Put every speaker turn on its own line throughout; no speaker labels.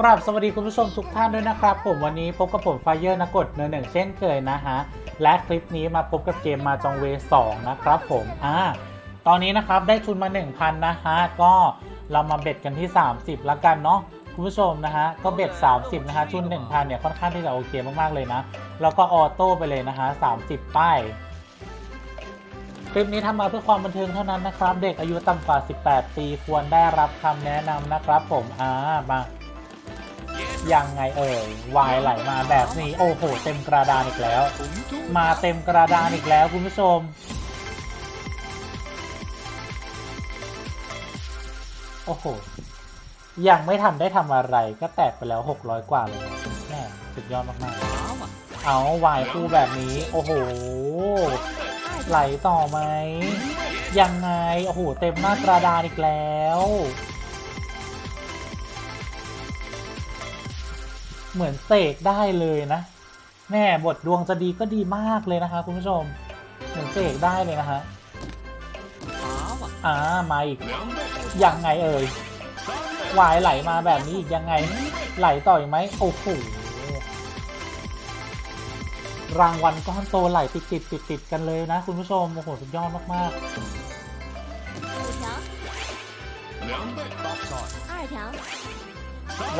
กราบสวัสดีคุณผู้ชมทุกท่านด้วยนะครับ ผมวันนี้พบกับผมไฟเยอร์นักกดเนื้อหนึ่งเช่นเคยนะฮะและคลิปนี้มาพบกับเกมมาจองเวสองนะครับผมอ่าตอนนี้นะครับได้ทุนมา 1,000 นะฮะก็เรามาเบ็ดกันที่ 30 ละกันเนาะคุณผู้ชมนะฮะก็เบ็ด 30 นะฮะทุน 1,000 เนี่ยค่อนข้างที่จะโอเคมากๆเลยนะ แล้วก็ออโต้ไปเลยนะฮะ30 ป้ายคลิปนี้ทำมาเพื่อความบันเทิงเท่านั้นนะครับ เด็กอายุต่ำกว่า 18 ปีควรได้รับคำแนะนำนะครับ ผมอ่ามา ยังไงเอ่ยวายไหลมาแบบนี้ โอ้โห เต็มกระดานอีกแล้ว มาเต็มกระดานอีกแล้วคุณผู้ชม โอ้โห ยังไม่ทันได้ทำอะไรก็แตกไปแล้ว 600 กว่าเลยแม่สุดยอดมากๆ เอาวายคู่แบบนี้ โอ้โห ไหลต่อไหมยังไง โอ้โห เต็มหน้ากระดานอีกแล้ว เหมือนเสกได้เลยนะแม่บทดวงจะดีก็ดีมากเลยนะคะคุณผู้ชม เหมือนเสกได้เลยนะฮะอ่ามาอีกยังไงเอ่ยวายไหลมาแบบนี้อีกยังไง ไหลต่ออีกไหมโอ้โหรางวัลก้อนโตไหลติดติดติดติดกันเลยนะ คุณผู้ชมโอ้โหสุดยอดมากๆ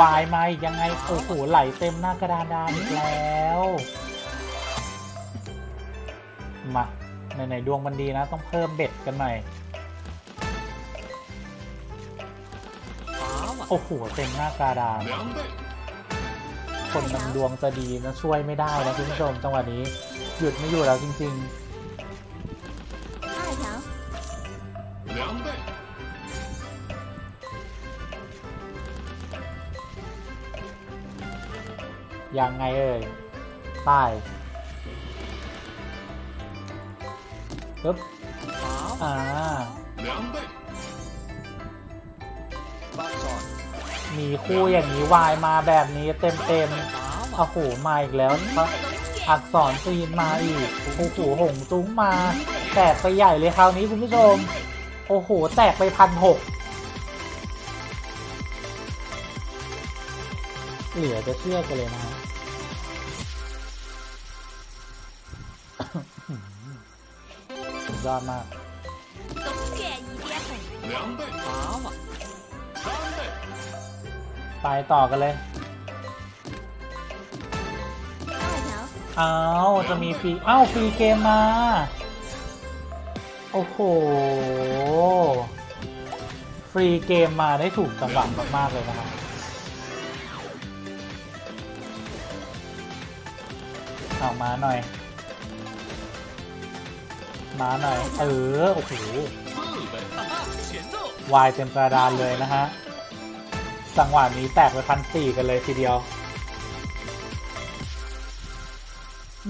วายมาอีกยังไงโอ้โหไหลเต็มหน้ากระดานดานอีกแล้ว มาไหนๆดวงมันดีนะ ต้องเพิ่มเบ็ดกันหน่อยโอ้โหเต็มหน้ากระดานคนมันดวงจะดีนะช่วยไม่ได้นะคุณผู้ชมจังหวะนี้ หยุดไม่อยู่แล้วจริง
二
ยังไงเอ่ยป้ายปึ๊บอ่ามีคู่อย่างนี้วายมาแบบนี้เต็มเต็มๆโอ้โหมาอีกแล้วครับอักษรจีนมาอีกโอ้โหหงจุ้งมา แตกไปใหญ่เลยคราวนี้คุณผู้ชม โอ้โห แตกไปพันหก เหลือจะเชื่อกันเลยนะสุดยอดมากไปต่อกันเลยเอาจะมีฟรีเอ้าฟรีเกมมา โอ้โห ฟรีเกมมาได้ถูกจังหวะมาก ๆ เลยนะครับ เอามาหน่อย มาหน่อย เออ โอ้โหวายเต็มกระดานเลยนะฮะ จังหวะนี้แตกไปพันสี่กันเลยทีเดียว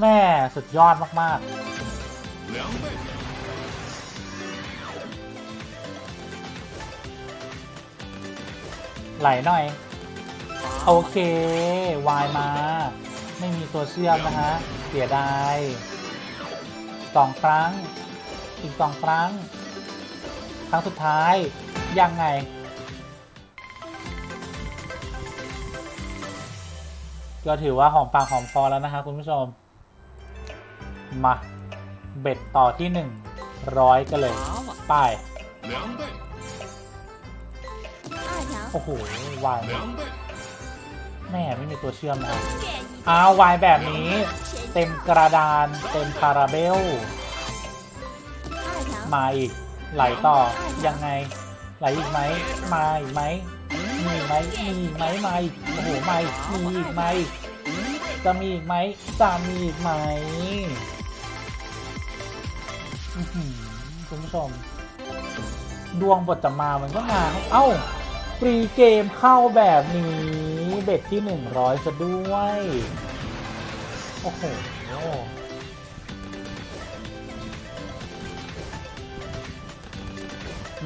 แม่สุดยอดมาก ๆไหลหน่อย โอเควายมา ไม่มีตัวเชื่อมนะฮะ เสียดายสองครั้ง อีกสองครั้ง ครั้งสุดท้าย ยังไง ก็ถือว่าหอมปากหอมคอแล้วนะฮะคุณผู้ชม มา เบ็ดต่อที่หนึ่งร้อยกันเลย ไป้าย
二条，
โอ้โหวาย แม่ไม่มีตัวเชื่อมนะอ้าววายแบบนี้ เต็มกระดานเต็มคาราเบล มาอีกไหลต่อยังไง ไหลอีกไหมมาอีกไหมมีไหมมีไหมมาอีโอ้โหมาอีมีอีกไหมจะมีอีกไหมจะมีอีกไหมคุณผู้ชม ดวงบทจะมามันก็มา เอ้าฟรีเกมเข้าแบบนี้ เบ็ดที่หนึ่งร้อยซะด้วย โอ้โห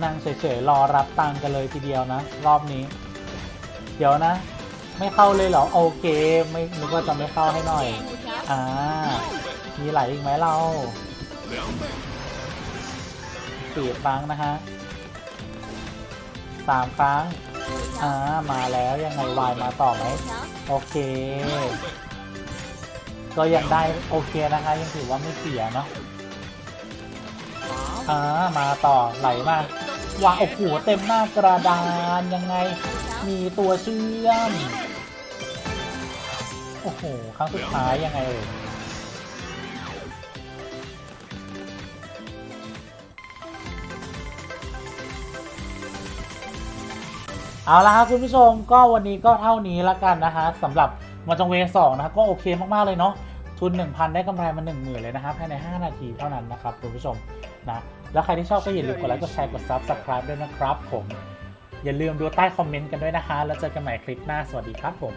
นั่งเฉยๆรอรับตังกันเลยทีเดียวนะ รอบนี้ เดี๋ยวนะ ไม่เข้าเลยเหรอ โอเค ไม่นึกว่าจะไม่เข้าให้หน่อย อ่า มีไหลอีกไหมเราสี่ครั้งนะฮะสามครั้ง อ่ามาแล้วยังไงวายมาต่อไหม，โอเค ก็ยังได้โอเคนะคะ ยังถือว่าไม่เสียเนาะอ่ามาต่อไหลมาว้าโอ้โหเต็มหน้ากระดานยังไง มีตัวเชื่อม โอ้โหครั้งสุดท้ายยังไงเอ่ย เอาละครับคุณผู้ชมก็วันนี้ก็เท่านี้ละกันนะคะสำหรับมาจังเวสองนะคะก็โอเคมากๆเลยเนาะทุน 1,000 ได้กำไรมา1 0,000เลยนะครับภายใน 5 นาทีเท่านั้นนะครับคุณผู้ชมนะแล้วใครที่ชอบก็อย่าลืมกดไลค์กดแชร์กด Subscribe ด้วยนะครับผม อย่าลืมดูใต้คอมเมนต์กันด้วยนะคะ แล้วเจอกันใหม่คลิปหน้าสวัสดีครับผม